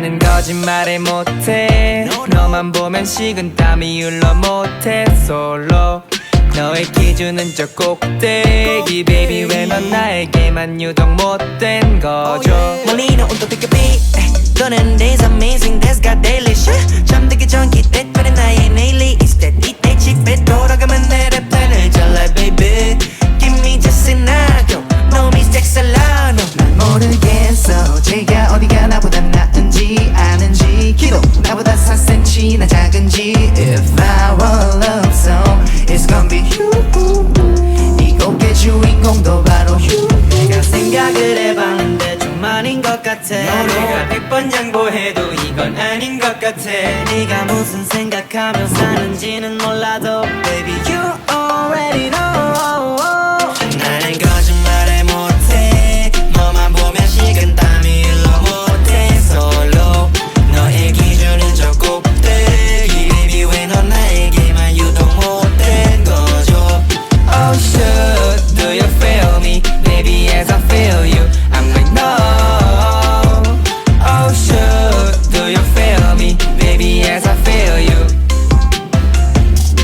나는 거짓말을 못해. 너만 보면 식은 땀이 흘러 못해. 솔로 너의 기준은 저 꼭대기 baby 왜넌 나에게만 유독 못된 거죠? 멀리는 온도 비켜비. 너는 days amazing that's got daily shit 잠들기 전 If I were love song It's gonna be you. 이 곡의 주인공도 바로 you. 내가 생각을 해봤는데 좀 아닌 것 같아. 내가 백번 양보해도 이건 아닌 것 같아. 네가 무슨 생각하며 사는지는 몰라도 Baby Baby as I feel you I'm like no Oh shoot, do you feel me? Baby as I feel you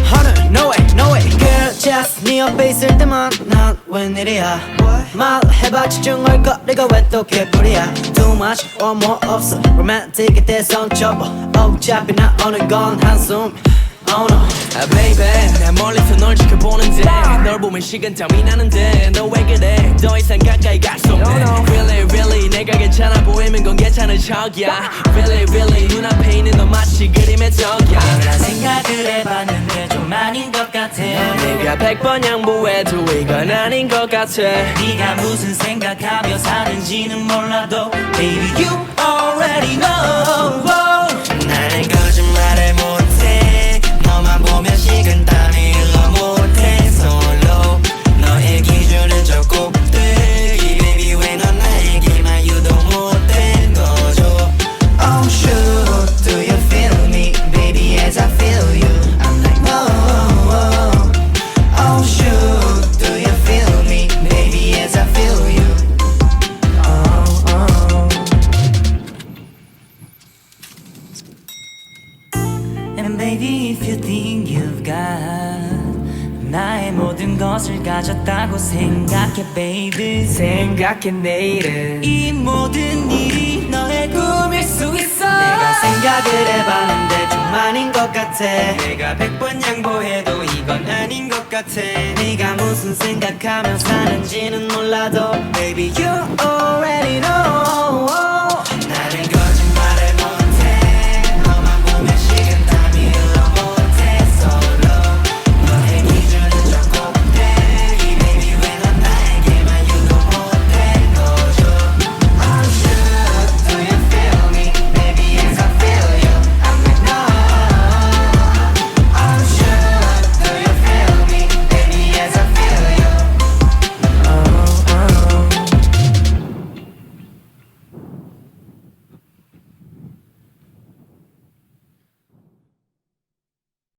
Hunter, no way, no way Girl, just 네 옆에 있을 때만 난 웬일이야 말해봐 집중할 거리가 왜 또 개뿔이야 Too much or more 없어 Romantic 때 손쳐봐 어차피 나 오는 건 한숨 Oh no 아 baby 난 멀리서 널 지켜보는데. 널 보면 식은땀이 나는데. 너 왜 그래? 더 이상 가까이 갈수 없네. Really really 내가 괜찮아 보이면 건 괜찮은 척이야. Really really 눈앞에 있는 너 마치 그림의 적이야. 생각을 해봤는데 좀 아닌 것 같아. 내가 백번 양보해도 이건 아닌 것 같아. 네가 무슨 생각하며 사는지는 몰라도 Baby you already know And baby if you think you've got 나의 모든 것을 가졌다고 생각해 baby. 생각해 내일은. 이 모든 일이 너의 꿈일 수 있어. 내가 생각을 해봤는데 좀 아닌 것 같아. 내가 백번 양보해도 이건 아닌 것 같아. 네가 무슨 생각하며 사는지는 몰라도 Baby you